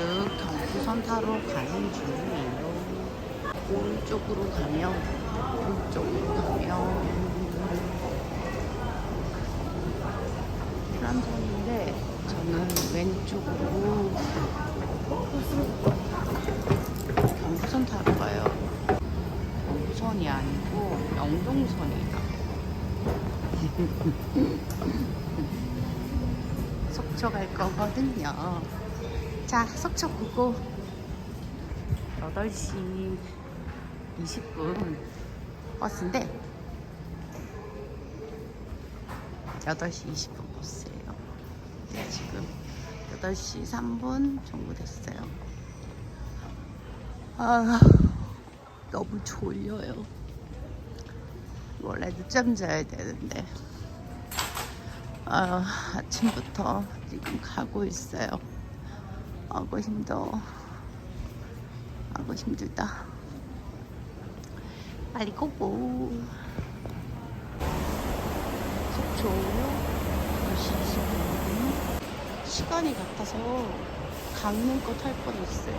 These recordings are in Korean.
쓱 경부선 타러 가는 중이에요. 오른쪽으로 가면, 오른쪽으로 가면, 프란선인데, 저는 왼쪽으로 경부선 타러 가요. 경부선이 아니고, 영동선이다. 속초 갈 거거든요. 자, 속초 구고 8시 20분 버스인데 8시 20분 버스예요. 네, 지금 8시 3분 정도 됐어요. 아, 너무 졸려요. 원래 늦잠 자야 되는데 아, 아침부터 지금 가고 있어요. 아고 힘들어. 아고 힘들다. 빨리 고고. 속초 10시 20분. 시간이 같아서 강릉 거 탈 뻔했어요.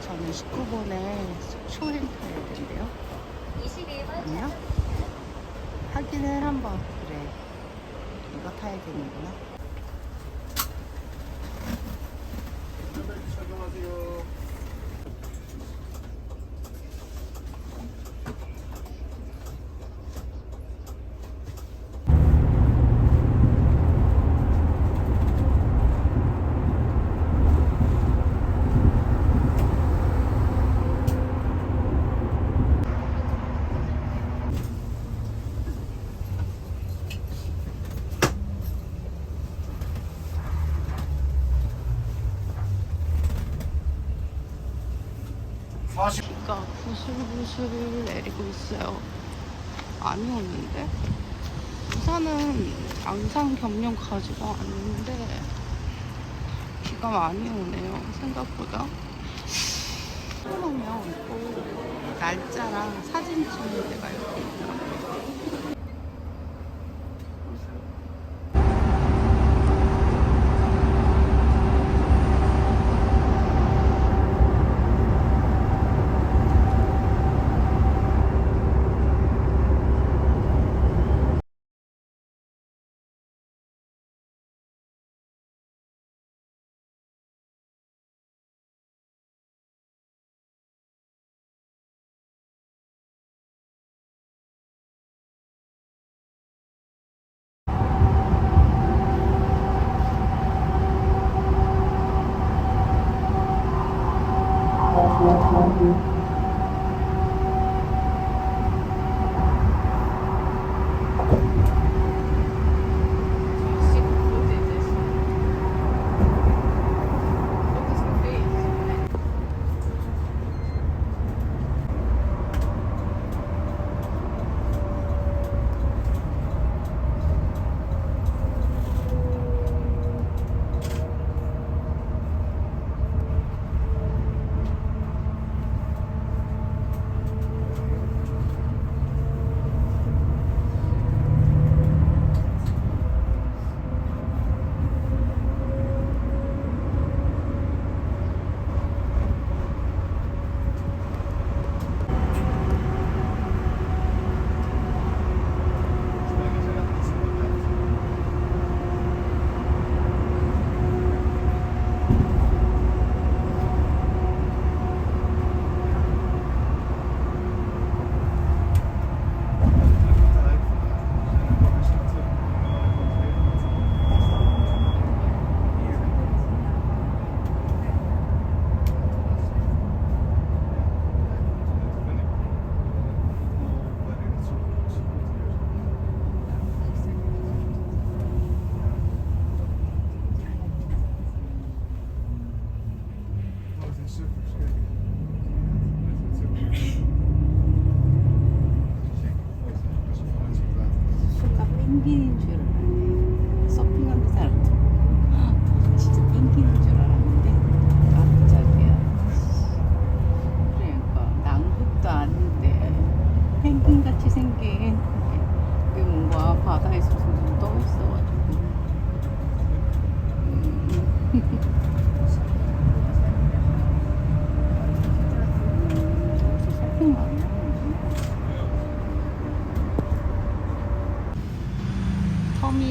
저는 19번에 속초행 타야 된대요. 21번 아니야? 확인을 한번. 그래. 이거 타야 되는구나. 비가 부슬부슬 내리고 있어요. 많이 오는데? 부산은 항상 경련 가지가 않는데 비가 많이 오네요. 생각보다. 그러면 또 날짜랑 사진 찍는 데가 이렇게 있더라고요.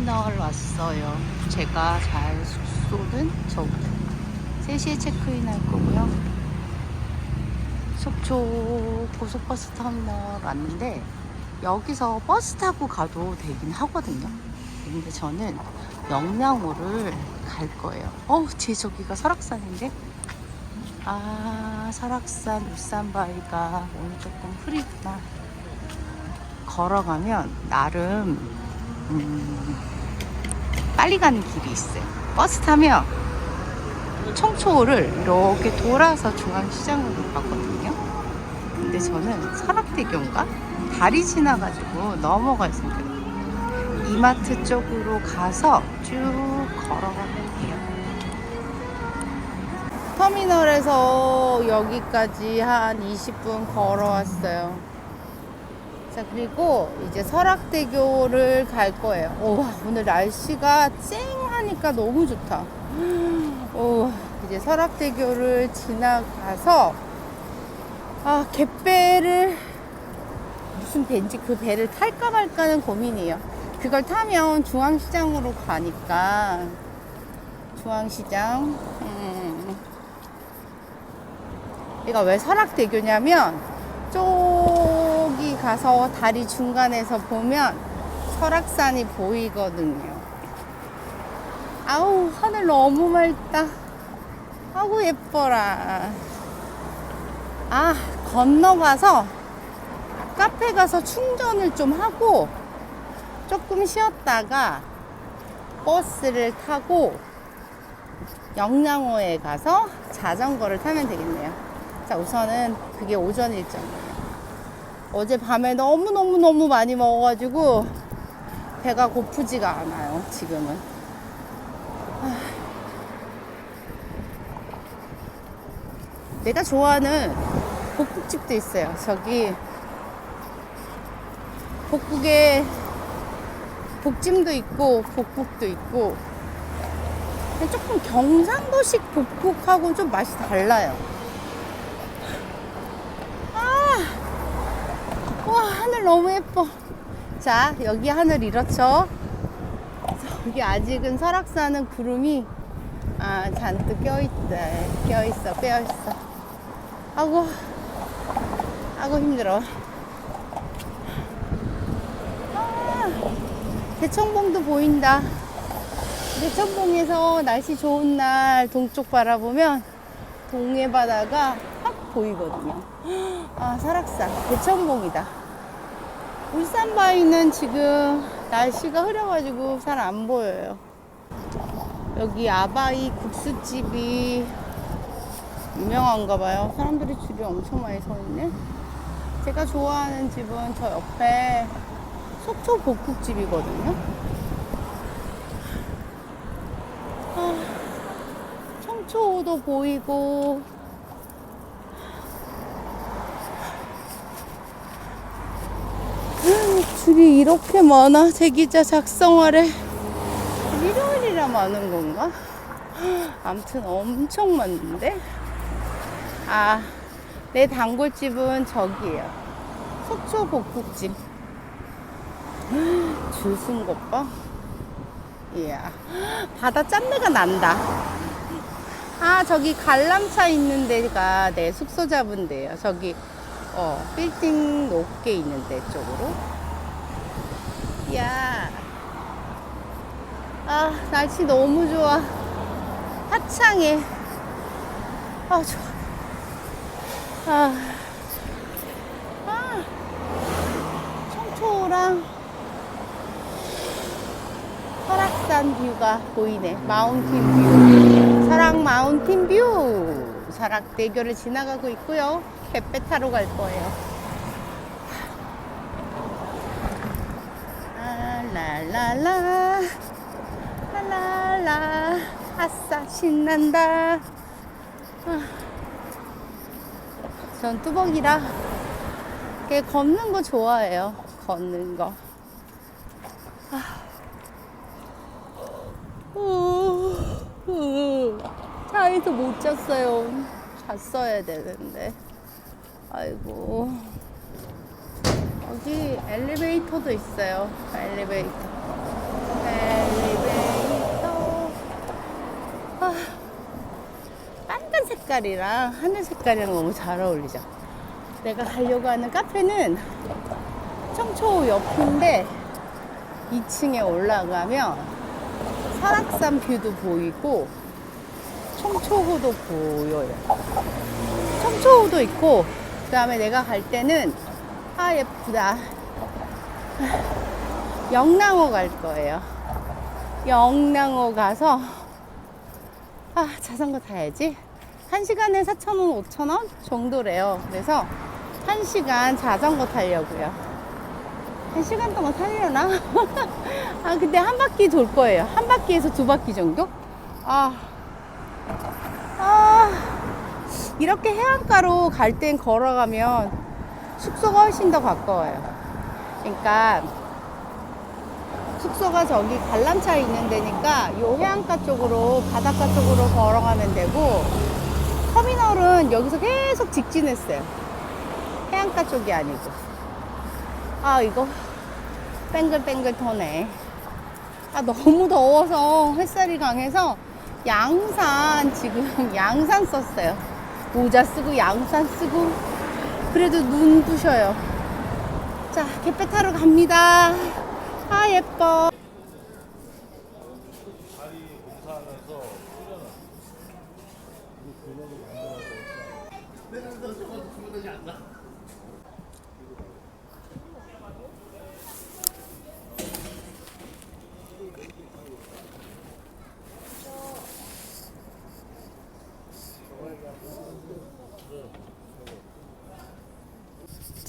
왔어요. 제가 잘 숙소는 저부터 3시에 체크인 할 거고요. 속초 고속버스 터미널 왔는데 여기서 버스 타고 가도 되긴 하거든요. 근데 저는 영양호를 갈 거예요. 어우, 제 저기가 설악산인데? 아, 설악산 울산바위가 오늘 조금 흐리구나. 걸어가면 나름 음, 빨리 가는 길이 있어요. 버스 타면 청초를 이렇게 돌아서 중앙시장으로 가거든요. 근데 저는 설악대교인가? 다리 지나가지고 넘어갈 생각이에요. 이마트 쪽으로 가서 쭉 걸어가면 돼요. 터미널에서 여기까지 한 20분 걸어왔어요. 자, 그리고 이제 설악대교를 갈 거예요. 오, 오늘 날씨가 쨍하니까 너무 좋다. 오, 이제 설악대교를 지나가서, 아, 갯배를, 무슨 배인지 그 배를 탈까 말까는 고민이에요. 그걸 타면 중앙시장으로 가니까, 중앙시장, 음. 여기가 왜 설악대교냐면, 가서 다리 중간에서 보면 설악산이 보이거든요. 아우, 하늘 너무 맑다. 아우, 예뻐라. 아, 건너가서 카페 가서 충전을 좀 하고 조금 쉬었다가 버스를 타고 영양호에 가서 자전거를 타면 되겠네요. 자, 우선은 그게 오전 일정이에요. 어제 밤에 너무너무너무 많이 먹어가지고 배가 고프지가 않아요, 지금은. 아. 내가 좋아하는 복국집도 있어요. 저기 복국에 복찜도 있고 복국도 있고 조금 경상도식 복국하고는 좀 맛이 달라요. 와 하늘 너무 예뻐. 자 여기 하늘 이렇죠. 여기 아직은 설악산은 구름이 아 잔뜩 껴있다 껴있어 빼어있어 아고 아고 힘들어 아, 대청봉도 보인다 대청봉에서 날씨 좋은 날 동쪽 바라보면 동해 바다가 확 보이거든요 아 설악산 대청봉이다 울산 바위는 지금 날씨가 흐려가지고 잘 안 보여요. 여기 아바이 국수집이 유명한가 봐요. 사람들이 줄이 엄청 많이 서 있네. 제가 좋아하는 집은 저 옆에 속초 복국집이거든요. 아, 청초도 보이고 줄이 이렇게 많아? 대기자 작성하래. 일요일이라 많은 건가? 암튼 엄청 많은데? 아 내 단골집은 저기예요. 속초 복국집. 줄쓴 것 봐. 이야 바다 짠내가 난다. 아 저기 관람차 있는 데가 내 숙소 잡은 데예요. 저기 어 빌딩 높게 있는 데 쪽으로 야. 아, 날씨 너무 좋아. 화창해. 아, 좋아. 아. 아. 청초랑 설악산 뷰가 보이네. 마운틴 뷰. 설악 마운틴 뷰. 설악대교를 지나가고 있고요. 갯배 타러 갈 거예요. 라라라 라라라. 아싸 신난다. 아, 전 뚜벅이라 이렇게 걷는 거 좋아해요 걷는 거. 아. 우, 우. 차에서 못 잤어요. 잤어야 되는데. 아이고 여기 엘리베이터도 있어요. 엘리베이터. 엘리베이터. 아, 빨간 색깔이랑 하늘 색깔이랑 너무 잘 어울리죠. 내가 가려고 하는 카페는 청초 옆인데 2층에 올라가면 설악산 뷰도 보이고 청초호도 보여요. 청초호도 있고 그 다음에 내가 갈 때는 아 예쁘다. 영랑호 갈 거예요. 영랑호 가서 아 자전거 타야지. 1시간에 4,000원, 5,000원 정도래요. 그래서 1시간 자전거 타려고요. 1시간 동안 타려나? 아 근데 한 바퀴 돌 거예요. 한 바퀴에서 두 바퀴 정도? 아, 아 이렇게 해안가로 갈 땐 걸어가면 숙소가 훨씬 더 가까워요. 그러니까 숙소가 저기 관람차 있는 데니까 요 해안가 쪽으로 바닷가 쪽으로 걸어가면 되고 터미널은 여기서 계속 직진했어요. 해안가 쪽이 아니고. 아 이거 뱅글뱅글 도네. 아 너무 더워서 햇살이 강해서 양산 지금 양산 썼어요. 모자 쓰고 양산 쓰고 그래도 눈 부셔요. 자, 갯배 타러 갑니다. 아, 예뻐.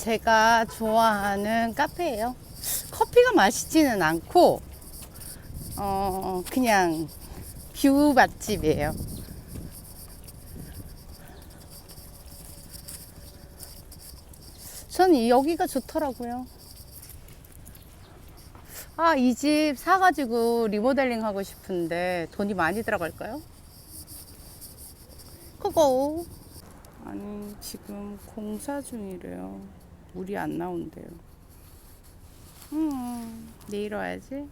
제가 좋아하는 카페예요. 커피가 맛있지는 않고 어 그냥 뷰 맛집이에요. 전 여기가 좋더라고요. 아, 이 집 사가지고 리모델링 하고 싶은데 돈이 많이 들어갈까요? 그거. 아니, 지금 공사 중이래요. 물이 안 나온대요. 음, 내일 와야지.